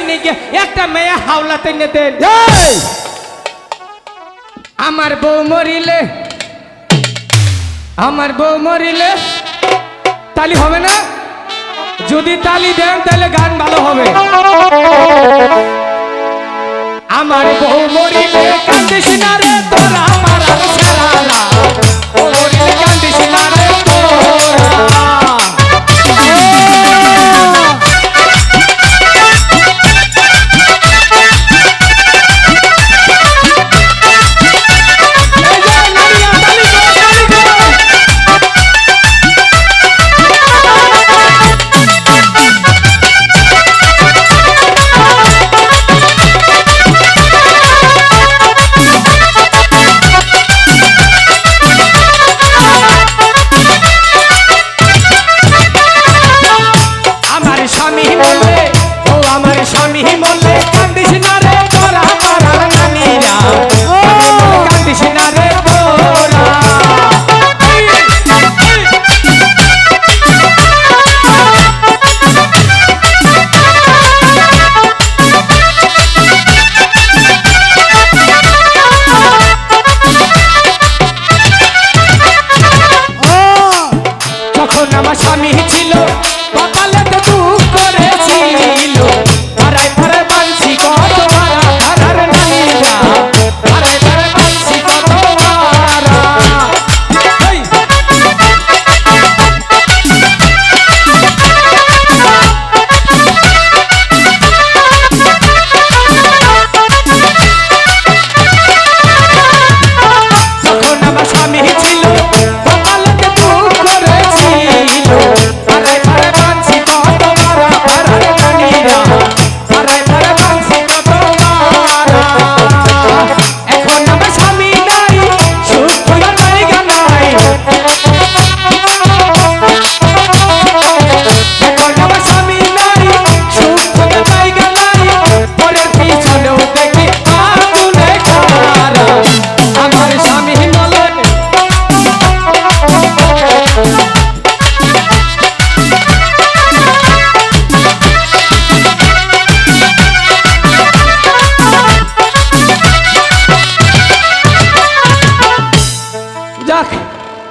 নিয়ে একটা মেয়ে হাওলাতে আমার বউ মরিলে আমার বউ মরিলে তালি হবে না? যদি তালি দেন তাহলে গান ভালো হবে। আমার বউ মরিলে কান্দিস না রে তোরা আমার মরিলে কান্দিস না রে তোরা।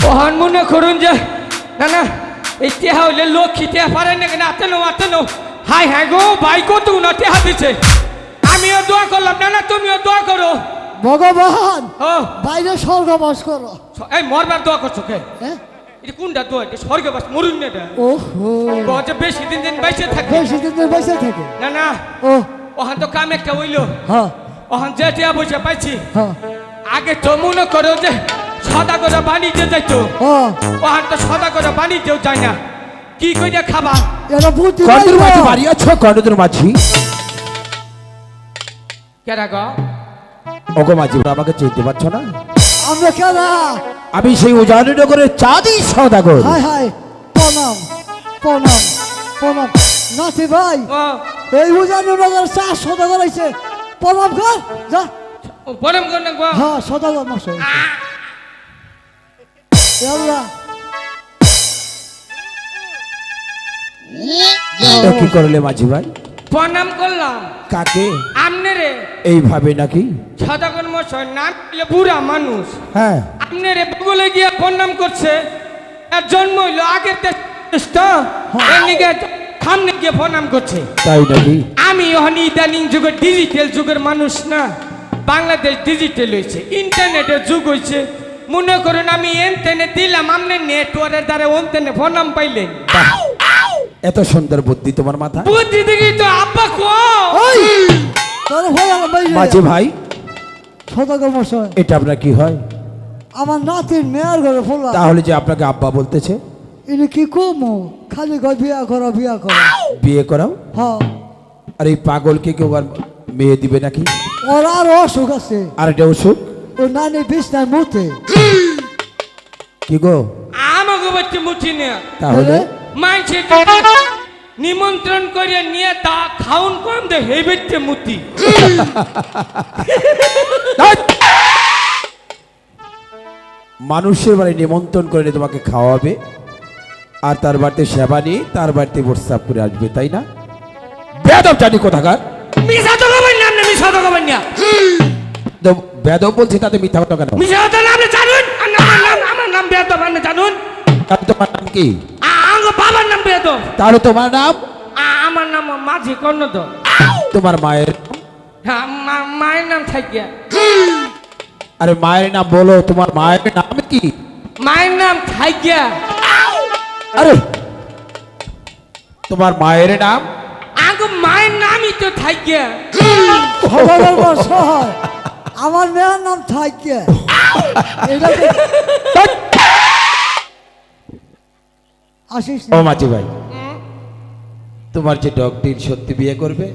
ওহান মনে করুন যে না না টেহা হইলে লক্ষ্মী টেহা পারে না কেন আতে নো? আতে নো হাই হাই গো ভাই কত না টেহা দিছে। আমিও দোয়া করলাম না না তুমিও দোয়া করো। ভগবান ও। বাইরে স্বর্গবাস করো। এই মরবার দোয়া করছ কে? হ্যাঁ এটা কোনটা দোয়া? এটা স্বর্গে বাস মরুন না এটা? ওহো। যে বেশি দিন দিন বাইসে থাকবে বেশি দিন ধরে বেঁচে থাকে। না না। ও। ওহান তো কাম একটা হইল। হ্যাঁ। ওহান যে টিয়া বসে পাইছি হ্যাঁ। আগে তো মনে করো যে সদা করে বাণিজ্যে যাইতো। ও। ওহান তো সদা করে বাণিজ্যেও যায় না। কি কইরা খাবা? এরা বুদ্ধি মাঝি পাইলো। বাড়ি আছো কর্ণের মাঝি? কেরা গো? ওগো মাঝি আমাকে চিনতে পারছ না? আমরা কেনা আমি সেই উজানিনগরের চাঁদি সদাগর। হাই হাই প্রণাম প্রণাম প্রণাম। নাতি ভাই এই উজানুনগর চা সদাগর আইছে প্রণাম কর যা। ও, বরম কর না গো। হ্যাঁ সদাগর মশাই কি করলে মাঝি ভাই? প্রণাম করলাম। কাকে? আমনে রে। এইভাবে নাকি? সদাগর মশাই নাম বুড়া মানুষ। হ্যাঁ। আমনে রে বগলে গিয়া প্রণাম করছে। এর জন্ম হইল আগের এর সামনে গিয়ে প্রণাম করছে। তাই নাকি? আমি এখন ইদানিং যুগের ডিজিটাল যুগের মানুষ না। বাংলাদেশ ডিজিটাল হয়েছে ইন্টারনেটের যুগ হয়েছে। মনে করুন আমি এনতেনে দিলাম আপনি নেটওয়ার্কের দ্বারা ওনতেনে প্রণাম পাইলেন। বাহ, এত সুন্দর বুদ্ধি তোমার মাথা। বুদ্ধি দেখি তো আব্বা কো! ওই! তোর ভাই আমার ভাই মাঝি ভাই। সদাগর মশাই এটা আপনার কি হয়? আমার নাতির মেয়ের ঘরে ফোলা। তাহলে যে আপনাকে আব্বা বলতেছে? ইনি কি কমো? খালি কয় বিয়া করো বিয়া করো। বিয়ে করাও? হ্যাঁ। আর এই পাগলকে কেউ আর মেয়ে দিবে নাকি? ওর আর অসুখ আছে। আর এটা ওষুধ ও নানি বিছনায় মুতে কি গো আমাকে বাচ্চা মুঠি নিয়ে তাহলে মানছে নিমন্ত্রণ করে নিয়ে তা খাউন কম দে হে বেচতে মুতি! মানুষের বাড়ি নিমন্ত্রণ করে তোমাকে খাওয়াবে আর তার বাড়িতে সেবা নিয়ে তার বাড়িতে প্রস্তাব করে আসবে তাই না বেদব জানি কোথাকার মিশা তো না মিশা তো না বেদব বলছি তাতে মিথ্যা কথা কেন? তো না আপনি জানুন। আমার নাম আমার নাম বেদব আপনি জানুন। তাহলে তোমার নাম কি? আমার বাবার নাম বেদব তাহলে তোমার নাম? আমার নাম মাঝি কর্ণধর। তোমার মায়ের হ্যাঁ মায়ের নাম থাকিয়া। আরে মায়ের নাম বলো তোমার মায়ের নাম কি? মায়ের নাম থাকিয়া। আরে তোমার মায়ের নাম? আগে মায়ের নামই তো থাকিয়া। মশাই আমার মেয়ের নাম তো আসিস ও মাঝি ভাই তোমার যে ডগটির সত্যি বিয়ে করবে?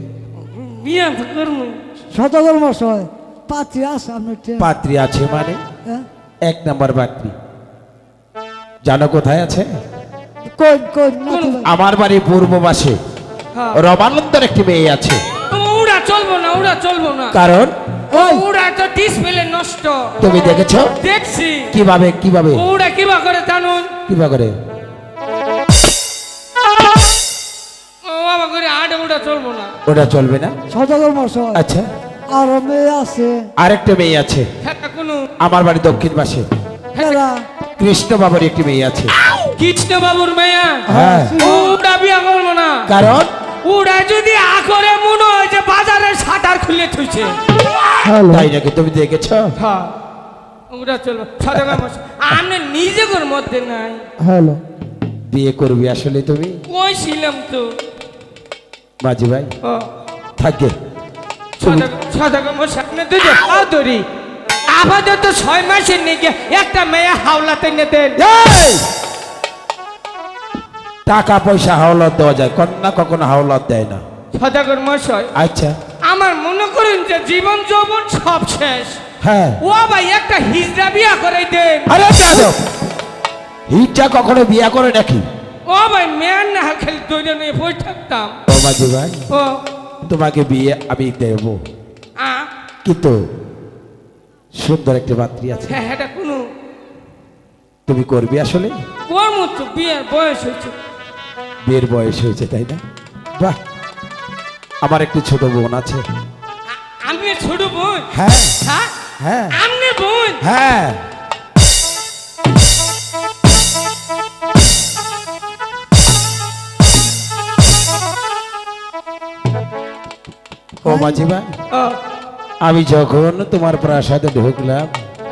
বিয়ে করব। মশাই পাত্রী আছে আপনার পাত্রী আছে মানে? হ্যাঁ? এক নাম্বার পাত্রী। জানো কোথায় আছে? কই কই আমার বাড়ি পূর্ব পাশে হ্যাঁ। রমানন্দের একটি মেয়ে আছে। ওরা চলবো না ওরা চলবো না। কারণ ওরা তো ডিসপ্লে নষ্ট। তুমি দেখেছ? দেখছি। কীভাবে কীভাবে? ওরা কিবা করে জানুন কীভাবে করে? ও করে আট ওটা চলবো না। ওটা চলবে না? সদাগর মশাই আচ্ছা। আর মেয়ে আছে। আরেকটা মেয়ে আছে। হ্যাঁ কোনো আমার বাড়ি দক্ষিণ পাশে কৃষ্ণ বাবুর একটি মেয়ে আছে। কৃষ্ণ বাবুর মেয়া? হ্যাঁ। ওটা বিয়া করব না। কারণ? ওরা যদি আকরে মনে হয় যে বাজারে শাটার খুলে থুইছে। তাই নাকি তুমি দেখেছ? হ্যাঁ। ওটা চলবো সাধারণ আমি নিজে কোন মধ্যে নাই। হ্যালো। বিয়ে করবি আসলে তুমি? কই ছিলাম তো। মাঝি ভাই? ও। থাকে সাধারণ সামনে দুটো পাও ধরি। আপাতত ছয় মাসের নিকে একটা মেয়ে হাওলাতে নিতেন এই! টাকা পয়সা হাওলাত দেওয়া যায় কন্যা কখনো হাওলাত দেয় না। সদাগর মশাই আচ্ছা। আমার মনে করুন যে জীবন যৌবন সব শেষ। হ্যাঁ। ও ভাই একটা হিজড়া বিয়া করে দেন। আরে যাদব হিটটা কখনো বিয়া করে নাকি? ও ভাই মেয়ের না খালি দৈন্য নিয়ে বই থাকতাম। ও মাঝি ভাই ও। তোমাকে বিয়ে আমি দেব। আ? কিন্তু সুন্দর একটা পাত্রী আছে। হ্যাঁ এটা কোনো। তুমি করবি আসলে? কম তো বিয়ের বয়স হয়েছে। বিয়ের বয়স হয়েছে তাই না? বাহ। আমার একটি ছোট বোন আছে। আমি ছোট বোন? হ্যাঁ। হ্যাঁ? হ্যাঁ। আমনে বোন? হ্যাঁ। ও মাঝি ভাই আমি যখন তোমার প্রাসাদে ঢুকলাম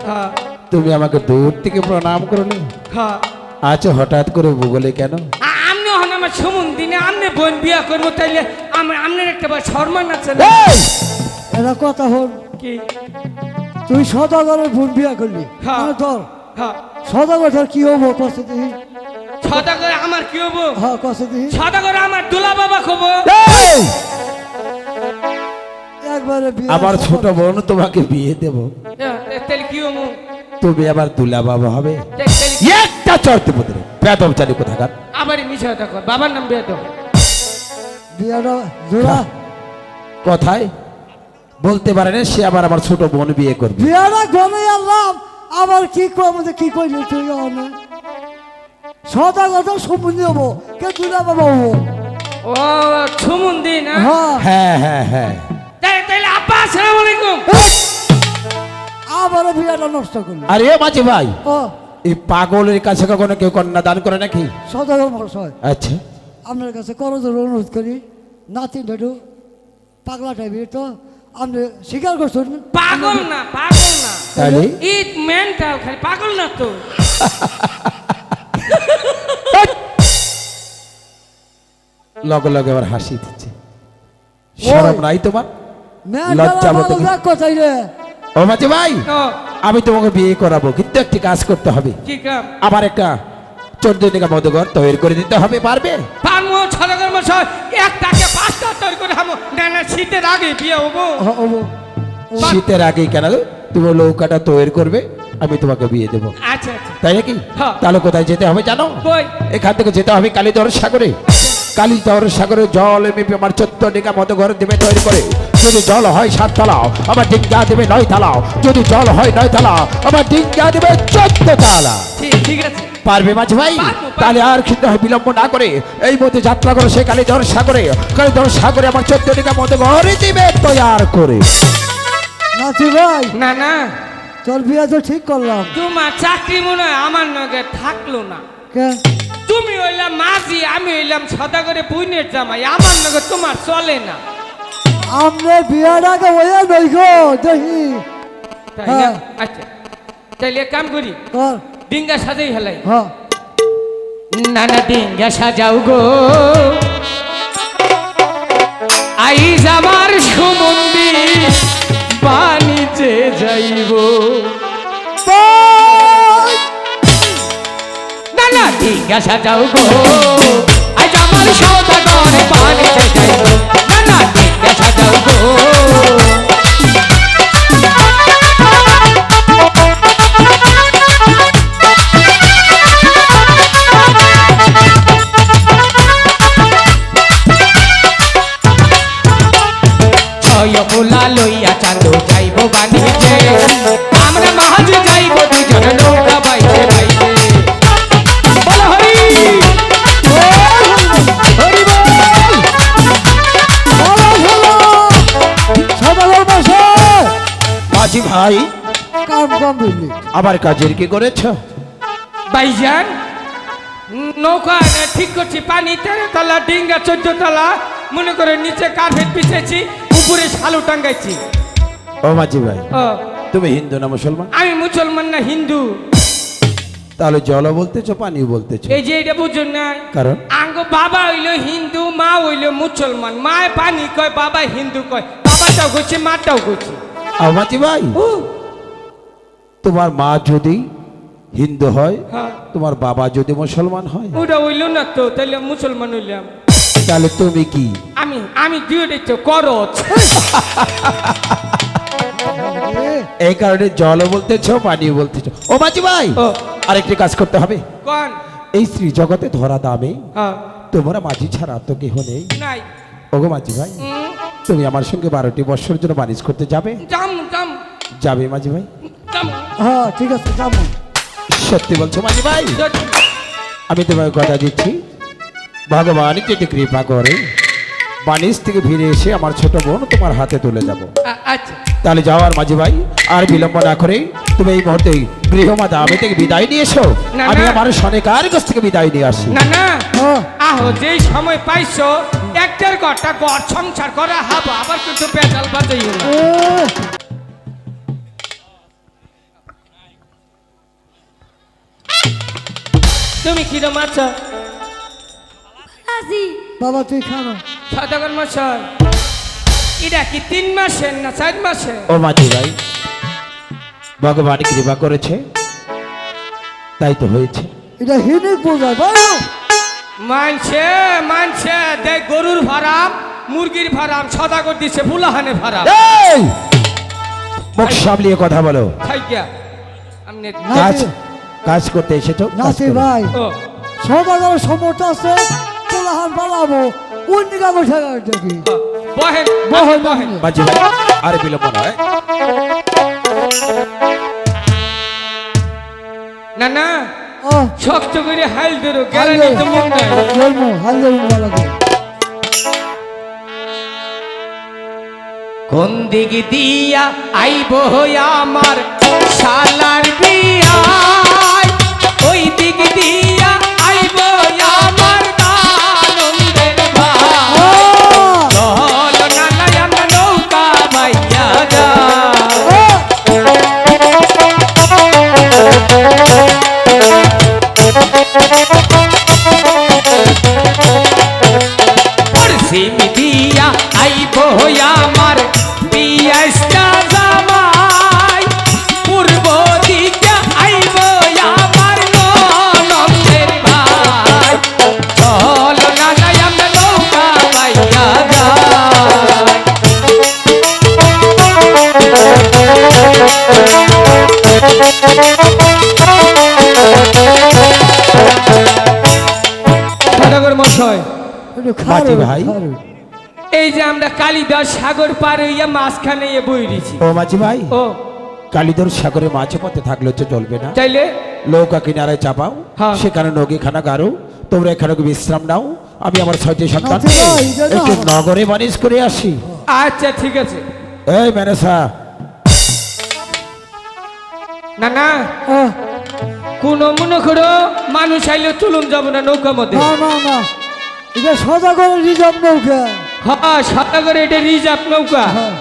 হ্যাঁ। তুমি আমাকে দূর থেকে প্রণাম করলে হ্যাঁ। আচ্ছা হঠাৎ করে ভূগোলে কেন? আমার সমন দিনে আমনে বোন বিয়া করব তাইলে আমার আমনের একটা বার সম্মান আছে! এরা কথা হল কি? তুই সদাগরের বোন বিয়া করলি হ্যাঁ। মানে ধর হ্যাঁ। সদাগর ধর কি হব কষ্ট দিহি করে আমার কি হব? হ্যাঁ কষ্ট দিহি ছটা করে আমার দুলা বাবা খবো আমার ছোট বোন তোমাকে বিয়ে দেব। তাহলে কি হব? তুমি আবার দুলা বাবা হবে। তাহলে চর্তে পুত্রে বেদম জানি কোথাকার। আবার মিশা কথা কর বাবার নাম দাও জোড়া। কথায়? বলতে পারে না সে আবার আমার ছোট বোন বিয়ে করবে। বিয়াটা গনে আনলাম আবার কি কর মধ্যে কি করলি তুই সদাগর তো সম্বন্ধী হব কে দুলা বাবা ও ছুমুন দিন হ্যাঁ। হ্যাঁ হ্যাঁ হ্যাঁ। তাহলে আব্বা আসসালামু আলাইকুম। আবার বিয়াটা নষ্ট করলি। আরে মাঝি ভাই। ও। এই পাগলের কাছে কখনো কেউ কন্যা দান করে নাকি? সদাগর মশাই আচ্ছা। আপনার কাছে করজোর অনুরোধ করি নাতি বেটু পাগলা টাইপের তো আপনি স্বীকার করছেন? পাগল না পাগল না। তাহলে? ইট মেন্টাল খালি পাগল না তো। লগে লগে আবার হাসি দিচ্ছে। শরম নাই তোমার? লজ্জা মতো কি? দেখ কোথায় রে। ও মাঝি ভাই! আমি তোমাকে বিয়ে করাবো। কিন্তু একটি কাজ করতে হবে। আমার একটা মধুঘর তৈরি করে দিতে হবে পারবে? পারমো ছলগর মশাই একটাকে পাঁচটা তৈরি করে হামো না না শীতের আগে বিয়ে হব। হব। শীতের আগেই কেন? তুমি নৌকাটা তৈরি করবে আমি তোমাকে বিয়ে দেবো। আচ্ছা আচ্ছা। তাই নাকি? হ্যাঁ। তাহলে কোথায় যেতে হবে জানো? এখান থেকে যেতে হবে কালীদর সাগরে। কালীদর সাগরে জল মেপে আমার চোদ্দ ডিকা মতো ঘর দেবে তৈরি করে। যদি জল হয় সাত তালাও আমার ডিঙ্গা দেবে নয় তালাও যদি জল হয় নয় তালা আমার ডিঙ্গা দেবে চোদ্দ তালা। ঠিক ঠিক আছে। পারবে মাঝি ভাই। তাহলে আর কিন্তু বিলম্ব না করে। এই মধ্যে যাত্রা করো সে কালীধর সাগরে। কালীধর সাগরে আমার চোদ্দ টিকা মতো ঘরে দিবে তৈয়ার করে। নাতি ভাই না না। তোর বিয়ে তো ঠিক করলাম। তোমার চাকরি মনে হয় আমার নগে থাকল না। কে? তুমি হইলাম মাঝি আমি হইলাম সদাগরে বুইনের জামাই আমার নগে তোমার চলে না। আমনে বিয়ের আগে ওয়া নই গো দেখি। তাই না? হ্যাঁ। আচ্ছা তাইলে কাম করি ডিঙ্গা সাজাই হেলাই। হ্যাঁ। নানা ডিঙ্গা সাজাও গো। আইজ আমার সুমন্দি বাণিজ্যে যাইব। নানা ডিঙ্গা সাজাও গো আইজ আমার সৌদাগরে বাণিজ্যে যাইব নানা ডিঙ্গা সাজাও গো ভাই কাম কাম দিলি আবার কাজের কি করেছ? ভাইজান নৌকা ঠিক করছি পানি তেরো তলা ডিঙ্গা চোদ্দ তলা মনে করে নিচে কার্পেট বিছেছি উপরে শালু টাঙ্গাইছি। ও মাঝি ভাই ও। তুমি হিন্দু না মুসলমান? আমি মুসলমান না হিন্দু। তাহলে জল বলতেছো পানি বলতেছো? এই যে এটা বুঝুন না। কারণ? আঙ্গ বাবা হইল হিন্দু মা হইল মুসলমান। মায় পানি কয় বাবা হিন্দু কয়। বাবাটাও করছে মাটাও করছে ও ভাই? তোমার মা যদি হিন্দু হয় হ্যাঁ। তোমার বাবা যদি মুসলমান হয়? ওটা হইল না তো তাহলে মুসলমান হইলাম। তাহলে তুমি কি? আমি আমি দুইটাই তো করচ এ, এই কারণে জল বলতেছো পানি বলতেছো। ও মাঝি ভাই আরেকটি কাজ করতে হবে। কন? এই স্ত্রী জগতে ধরা দামে হ্যাঁ। তোমরা মাঝি ছাড়া তো কেহ নেই। নাই। ওগো মাঝি ভাই তুমি আমার সঙ্গে বারোটি বৎসর জন্য বানিজ করতে যাবে? যাম যাম। যাবে মাঝি ভাই? যাম। হ্যাঁ ঠিক আছে যাব সত্যি বলছো মাঝি ভাই? আমি তোমায় কথা দিচ্ছি। ভগবান যদি কৃপা করে। বানিজ থেকে ফিরে এসে আমার ছোট বোন তোমার হাতে তুলে যাব আচ্ছা। তাহলে যাওয়ার মাঝি ভাই আর বিলম্ব না করে তুমি এই মুহূর্তে গৃহমাতা আমি থেকে বিদায় নিয়ে এসো না, আমি না। আমার সনেকার কাছ থেকে বিদায় নিয়ে আসি। না না। হ্যাঁ। আহো যেই সময় পাইছো একটার ঘরটা ঘর সংসার করা হাবো আবার কিন্তু পেটাল বাজাইও না। তুমি কিরম আছো আজি। বাবা তুই খানো সদাগর মশাই। এটা কি তিন মাসের না চার মাসের? ও মাঝি ভাই ভগবান কৃপা করেছে তাই তো হয়েছে। এটা হিনিক বোঝায় ভাই। মানছে মানছে দেখ গরুর ফারাম মুরগির ফারাম সদাগর দিছে ফুলাহানে ফারাম এই! মুখ সামলিয়ে কথা বলো। খাই আমনে কাজ কাজ করতে এসেছ? করো। ভাই। সদাগর সমর্থ আছে কোলাহান বানাবো উন্নিকা বসে দেখি। বহেন বহেন, বহেন ভাই আর বিলম্ব নয়। না না। শক্ত করে হাইল ধরো গেলে তো মুখ নাই হাল জন্ম কোন দিক দিয়া আইব আমার শালার বিয়ায়? ওই দিক দিয়া খারো ভাই। এই যে আমরা কালিদাস সাগর পার হইয়া মাঝখানে ও মাঝি ভাই ও। কালিদর সাগরে মাঝে পথে থাকলে তো চলবে না। চাইলে নৌকা কিনারায় চাপাও হ্যাঁ। সেখানে নৌকি খানা তোমরা এখানে বিশ্রাম নাও। আমি আমার ছয়টি সন্তান। একটু নগরে বানিজ করে আসি। আচ্ছা ঠিক আছে। এই ম্যানেসা না না। আহ, কোন মনে করো মানুষ আইলে চলুন যাব না নৌকা মধ্যে। না না না। এটা সজাগরের রিজার্ভ নৌকা হ্যাঁ সাদা করে এটা রিজার্ভ নৌকা হ্যাঁ।